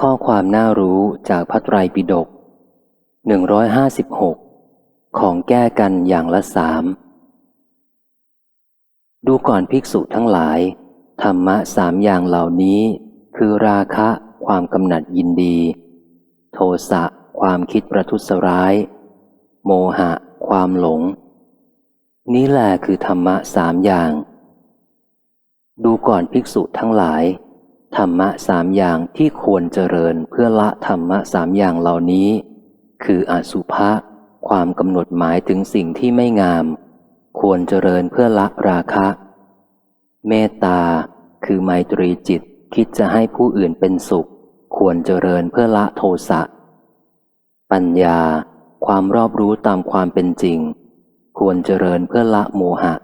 ข้อความน่ารู้จากพระไตรปิฎก156 ของแก้กันอย่างละสาม ดูก่อนภิกษุทั้งหลาย ธรรมะสามอย่างเหล่านี้ คือราคะความกำหนัดยินดี โทสะความคิดประทุษร้าย โมหะ ความหลง นี้แหละคือธรรมะสามอย่าง ดูก่อนภิกษุทั้งหลาย ธรรมะสามอย่างที่ควรเจริญเพื่อละธรรมะสามอย่างเหล่านี้ คืออสุภะความกำหนดหมายถึงสิ่งที่ไม่งาม ควรเจริญเพื่อละราคะ เมตตา คือไมตรีจิตคิดจะให้ผู้อื่นเป็นสุข ควรเจริญเพื่อละโทสะ ปัญญา ความรอบรู้ตามความเป็นจริง ควรเจริญเพื่อละโมหะ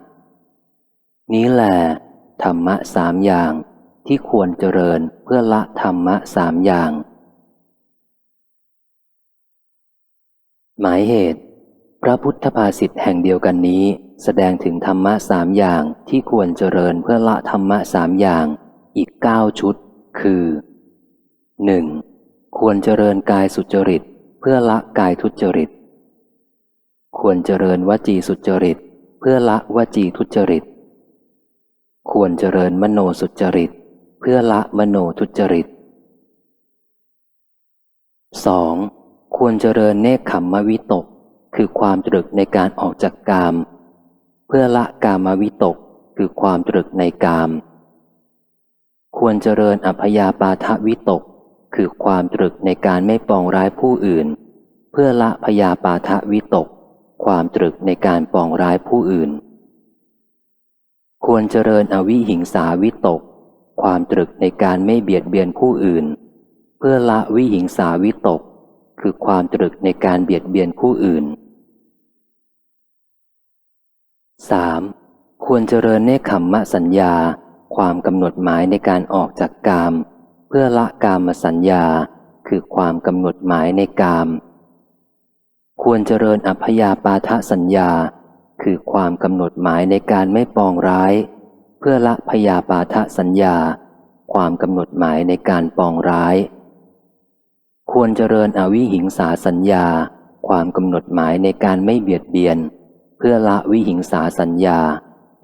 นี้แหละธรรมะสามอย่าง ที่ควรเจริญเพื่อละธรรมะสามอย่าง หมายเหตุ พระพุทธภาษิตแห่งเดียวกันนี้ แสดงถึงธรรมะสามอย่างที่ควรเจริญเพื่อละธรรมะสามอย่างอีกเก้าชุด คือหนึ่งควรเจริญกายสุจริต เพื่อละกายทุจริต ควรเจริญวจีสุจริต เพื่อละวจีทุจริต ควรเจริญมโนสุจริต เพื่อละมโนทุจริต 2. ควรเจริญเนคขมมวิตก คือความตรึกในการออกจากกาม เพื่อละกามวิตก คือความตรึกในกาม ควรเจริญอัพยาปาทวิตก คือความตรึกในการไม่ปองร้ายผู้อื่น เพื่อละพยาปาทวิตก ความตรึกในการปองร้ายผู้อื่น ควรเจริญอวิหิงสาวิตก ความตรึกในการไม่เบียดเบียนผู้อื่น เพื่อละวิหิงสาวิตก คือความตรึกในการเบียดเบียนผู้อื่น 3. ควรเจริญเนคขมมะสัญญา ความกำหนดหมายในการออกจากกาม เพื่อละกามสัญญา คือความกำหนดหมายในกาม ควรเจริญอัพยาปาทสัญญา คือความกำหนดหมายในการไม่ปองร้าย เพื่อละพยาปาทสัญญา ความกำหนดหมายในการปองร้าย ควรเจริญอวิหิงสาสัญญา ความกำหนดหมายในการไม่เบียดเบียน เพื่อละวิหิงสาสัญญา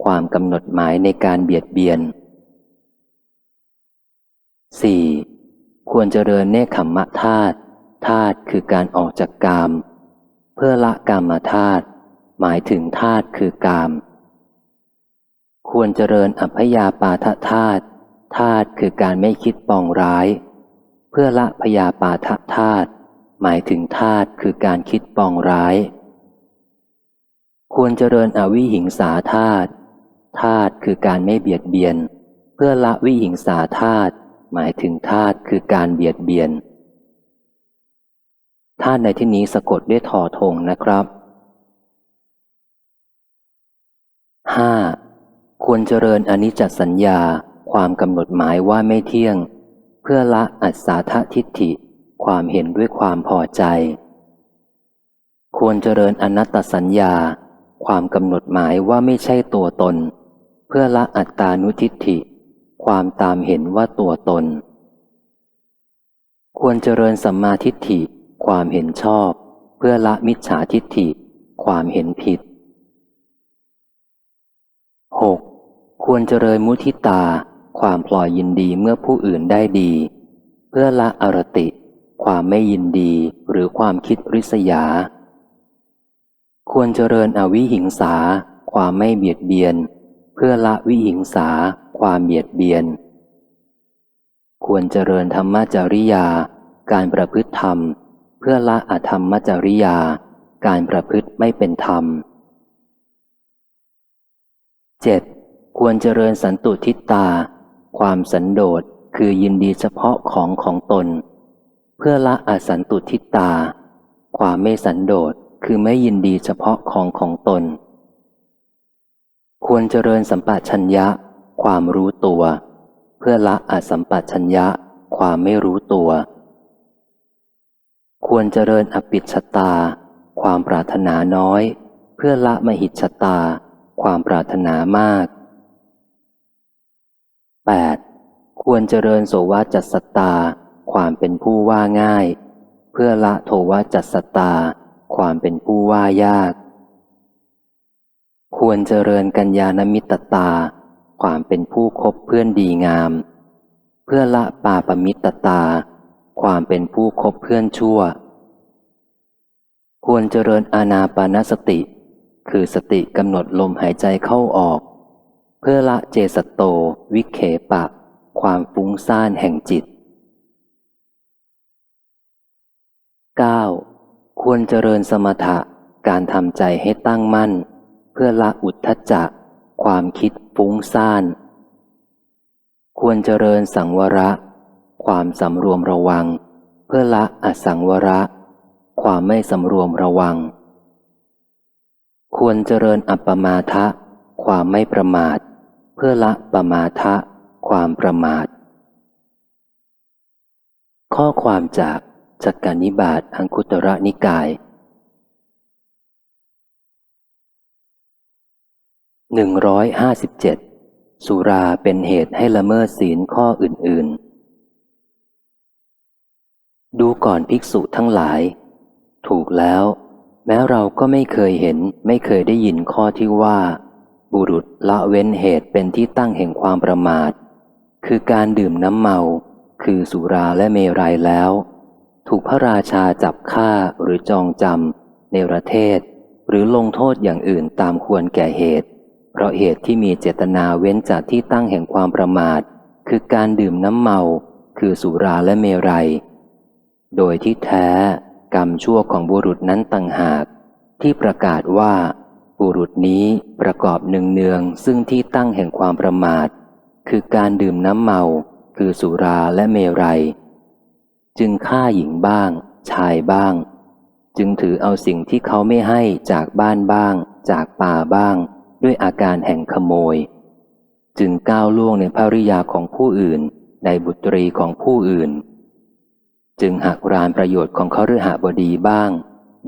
ความกำหนดหมายในการเบียดเบียน 4. ควรเจริญเนคขมมะธาตุธาตุคือการออกจากกาม เพื่อละกามธาตุหมายถึงธาตุคือกาม ควรเจริญอัพยาปาทธาตุธาตุคือการไม่คิดปองร้าย เพื่อละพยาปาทธาตุหมายถึงธาตุคือการคิดปองร้าย ควรเจริญอวิหิงสาธาตุธาตุคือการไม่เบียดเบียน เพื่อละวิหิงสาธาตุหมายถึงธาตุคือการเบียดเบียนธาตุในที่นี้สะกดด้วยทอทงนะครับ 5. ควรเจริญอนิจจสัญญาความกำหนดหมายว่าไม่เที่ยง เพื่อละอัศาททิฏฐิ ความเห็นด้วยความพอใจ ควรเจริญอนัตตสัญญา ความกำหนดหมายว่าไม่ใช่ตัวตน เพื่อละอัตตานุทิฏฐิ ความตามเห็นว่าตัวตน ควรเจริญสัมมาทิฏฐิ ความเห็นชอบ เพื่อละมิจฉาทิฏฐิ ความเห็นผิด 6. ควรเจริญมุทิตา ความพลอยยินดีเมื่อผู้อื่นได้ดี เพื่อละอรติ ความไม่ยินดีหรือความคิดริษยา ควรเจริญอวิหิงสา ความไม่เบียดเบียน เพื่อละวิหิงสา ความเบียดเบียน ควรเจริญธรรมจริยา การประพฤติธรรม เพื่อละอธรรมจริยา การประพฤติไม่เป็นธรรม 7. ควรเจริญสันตุทิตตา ความสันโดษคือยินดีเฉพาะของของตน เพื่อละอสันตุทิตตา ความไม่สันโดษคือไม่ยินดีเฉพาะของของตน ควรเจริญสัมปชัญญะ ความรู้ตัว เพื่อละอสัมปชัญญะ ความไม่รู้ตัว ควรเจริญอปิชตา ความปรารถนาน้อย เพื่อละมหิชตา ความปรารถนามาก 8. ควรเจริญโสวาจัสตา ความเป็นผู้ว่าง่าย เพื่อละโทวจัสตา ความเป็นผู้ว่ายาก ควรเจริญกัญญาณมิตตา ความเป็นผู้คบเพื่อนดีงาม เพื่อละปาปมิตตา ความเป็นผู้คบเพื่อนชั่ว ควรเจริญอาณาปานสติ คือสติกำหนดลมหายใจเข้าออก เพื่อละเจสโต วิเคปะ ความฟุ้งซ่านแห่งจิต 9. ควรเจริญสมถะการทำใจให้ตั้งมั่น เพื่อละอุทธจักความคิดฟุ้งซ่าน ควรเจริญสังวระ ความสำรวมระวัง เพื่อละอสังวระ ความไม่สำรวมระวัง ควรเจริญอัปปมาทะ ความไม่ประมาท เพื่อละปมาทะ ความประมาท ข้อความจากจักการนิบาตอังคุตระนิกายหนึ่งร้อยห้าสิบเจ็ดสุราเป็นเหตุให้ละเมิดศีลข้ออื่น ๆ ดูก่อนภิกษุทั้งหลาย ถูกแล้ว แม้เราก็ไม่เคยเห็นไม่เคยได้ยินข้อที่ว่า บุรุษละเว้นเหตุเป็นที่ตั้งแห่งความประมาท คือการดื่มน้ำเมา คือสุราและเมรัยแล้ว ถูกพระราชาจับฆ่าหรือจองจำในประเทศ หรือลงโทษอย่างอื่นตามควรแก่เหตุ เพราะเหตุที่มีเจตนาเว้นจากที่ตั้งแห่งความประมาท คือการดื่มน้ำเมา คือสุราและเมรัย โดยที่แท้ กรรมชั่วของบุรุษนั้นต่างหาก ที่ประกาศว่า บุรุษนี้ประกอบหนึ่งเนืองซึ่งที่ตั้งแห่งความประมาท คือการดื่มน้ำเมา คือสุราและเมรัย จึงฆ่าหญิงบ้าง ชายบ้าง จึงถือเอาสิ่งที่เขาไม่ให้จากบ้านบ้าง จากป่าบ้าง ด้วยอาการแห่งขโมย จึงก้าวล่วงในภริยาของผู้อื่น ในบุตรีของผู้อื่น จึงหักรานประโยชน์ของเขาฤหบดีบ้าง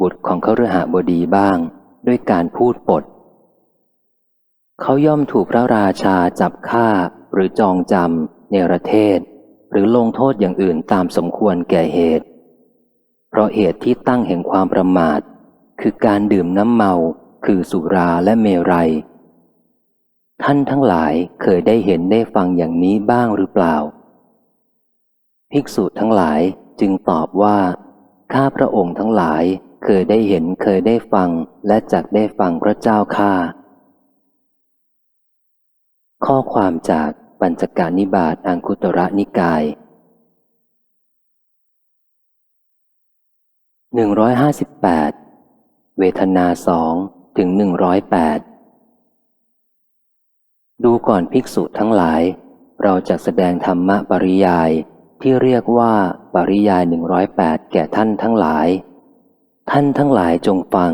บุตรของเขาฤหบดีบ้าง ด้วยการพูดปด เขาย่อมถูกพระราชาจับฆ่าหรือจองจำเนรเทศ หรือลงโทษอย่างอื่นตามสมควรแก่เหตุ เพราะเหตุที่ตั้งแห่งความประมาท คือการดื่มน้ำเมาคือสุราและเมรัย ท่านทั้งหลายเคยได้เห็นได้ฟังอย่างนี้บ้างหรือเปล่า ภิกษุทั้งหลาย จึงตอบว่า ข้าพระองค์ทั้งหลายเคยได้เห็นเคยได้ฟังและจักได้ฟังพระเจ้าข้าข้อความจากปัญจการนิบาตอังคุตระนิกายหนึ่งร้อยห้าสิบแปดเวทนาสองถึงหนึ่งร้อยแปดดูก่อนภิกษุทั้งหลาย เราจะแสดงธรรมะปริยาย ที่เรียกว่าปริยายหนึ่งร้อยแปดแก่ท่านทั้งหลาย ท่านทั้งหลายจงฟัง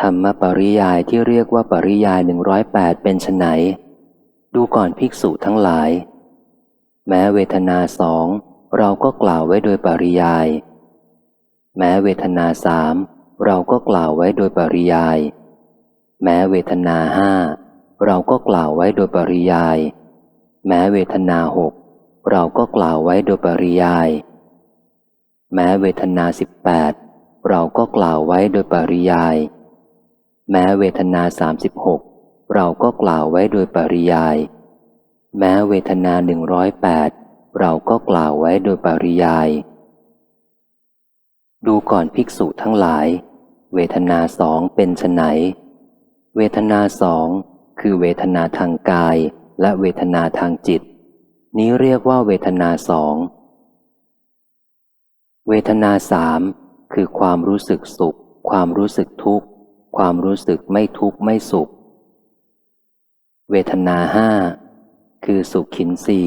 ธรรมปริยายที่เรียกว่าปริยายหนึ่งร้อยแปดเป็นไนดูก่อนภิกษุทั้งหลาย แม้เวทนาสองเราก็กล่าวไว้โดยปริยาย แม้เวทนาสามเราก็กล่าวไว้โดยปริยาย แม้เวทนาห้าเราก็กล่าวไว้โดยปริยาย แม้เวทนาหก เราก็กล่าวไว้โดยปริยาย แม้เวทนาสิบแปดเราก็กล่าวไว้โดยปริยาย แม้เวทนาสามสิบหกเราก็กล่าวไว้โดยปริยาย แม้เวทนาหนึ่งร้อยแปดเราก็กล่าวไว้โดยปริยาย ดูก่อนภิกษุทั้งหลาย เวทนาสองเป็นไนเวทนาสองคือเวทนาทางกายและเวทนาทางจิต นี้เรียกว่าเวทนาสอง เวทนาสามคือความรู้สึกสุข ความรู้สึกทุกข์ ความรู้สึกไม่ทุกข์ไม่สุข เวทนาห้าคือสุขขินสี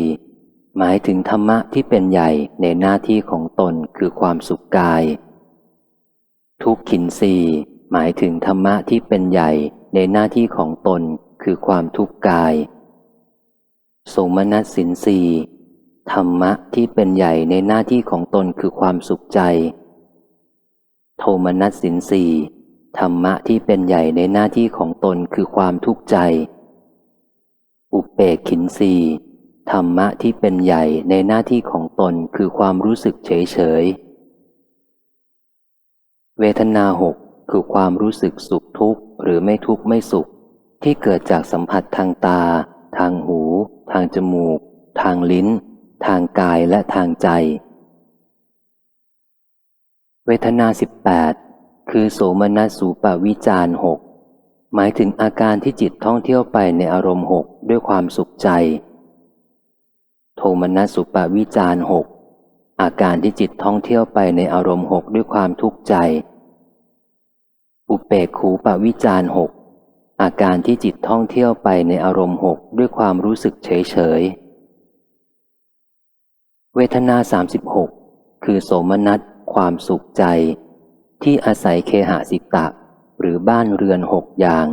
หมายถึงธรรมะที่เป็นใหญ่ในหน้าที่ของตนคือความสุขกาย ทุกขินสีหมายถึงธรรมะที่เป็นใหญ่ในหน้าที่ของตนคือความทุกข์กาย สมนัสสินสีธรรมะที่เป็นใหญ่ในหน้าที่ของตนคือความสุขใจ โทมนัสสินสีธรรมะที่เป็นใหญ่ในหน้าที่ของตนคือความทุกข์ใจ อุเปกขินสีธรรมะที่เป็นใหญ่ในหน้าที่ของตนคือความรู้สึกเฉยเฉย เวทนาหกคือความรู้สึกสุขทุกข์หรือไม่ทุกข์ไม่สุข ที่เกิดจากสัมผัสทางตา ทางหูางจมูก ทางลิ้น ทางกายและทางใจ เวทนาสิบแปดคือโสมนัสสูปวิจารหกหมายถึงอาการที่จิตท่องเที่ยวไปในอารมณ์หกด้วยความสุขใจ โทมนัสสุปวิจารหกอาการที่จิตท่องเที่ยวไปในอารมณ์หกด้วยความทุกข์ใจ อุเปกขูปวิจารหก อาการที่จิตท่องเที่ยวไปในอารมณ์หกด้วยความรู้สึกเฉยเฉย เวทนาสามสิบหกคือโสมนัสความสุขใจ ที่อาศัยเคหสิตะ หรือบ้านเรือนหกอย่าง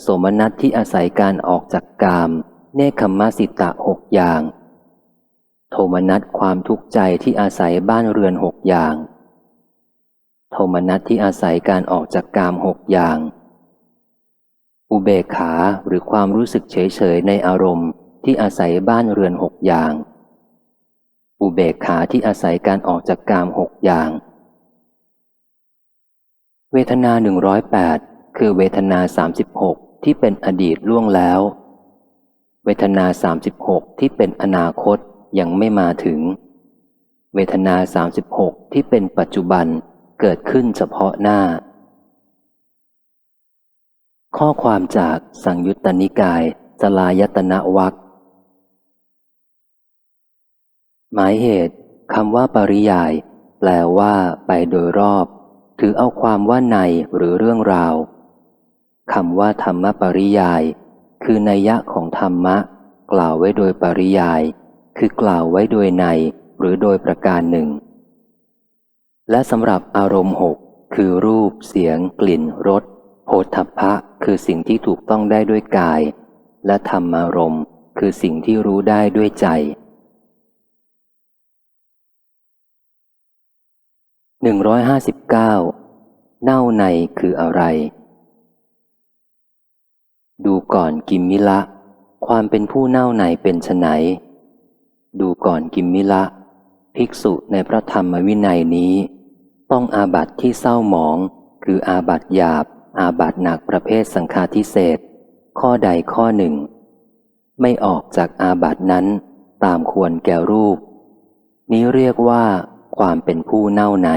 โสมนัสที่อาศัยการออกจากกาม เนคขมมสิตะหกอย่าง โทมนัสความทุกข์ใจที่อาศัยบ้านเรือนหกอย่าง โทมนัสที่อาศัยการออกจากกามหกอย่าง อุเบกขาหรือความรู้สึกเฉยเฉยในอารมณ์ ที่อาศัยบ้านเรือนหกอย่าง อุเบกขาที่อาศัยการออกจากกามหกอย่าง เวทนาหนึ่งร้อยแปดคือเวทนาสามสิบหกที่เป็นอดีตล่วงแล้ว เวทนาสามสิบหกที่เป็นอนาคตยังไม่มาถึง เวทนาสามสิบหกที่เป็นปัจจุบันเกิดขึ้นเฉพาะหน้า ข้อความจากสังยุตตนิกายสลายตนะวักหมายเหตุคำว่าปริยาย แปลว่า ไปโดยรอบ ถือเอาความว่าในหรือเรื่องราวคำว่าธรรมปริยาย คือนัยยะของธรรมะ กล่าวไว้โดยปริยาย คือกล่าวไว้โดยใน หรือโดยประการหนึ่ง และสำหรับอารมณ์หกคือรูปเสียง กลิ่นรส โผฏฐัพพะคือสิ่งที่ถูกต้องได้ด้วยกาย และธรรมารมณ์คือสิ่งที่รู้ได้ด้วยใจหนึ่งร้อยห้าสิบเก้าเน่าในคืออะไร ดูก่อนกิมมิละ ความเป็นผู้เน่าในเป็นไนดูก่อนกิมมิละ ภิกษุในพระธรรมวินัยนี้ ต้องอาบัติที่เศร้าหมอง คืออาบัติหยาบ อาบัติหนักประเภทสังฆาทิเศษข้อใดข้อหนึ่ง ไม่ออกจากอาบัตินั้นตามควรแก่รูป นี้เรียกว่าความเป็นผู้เน่าใน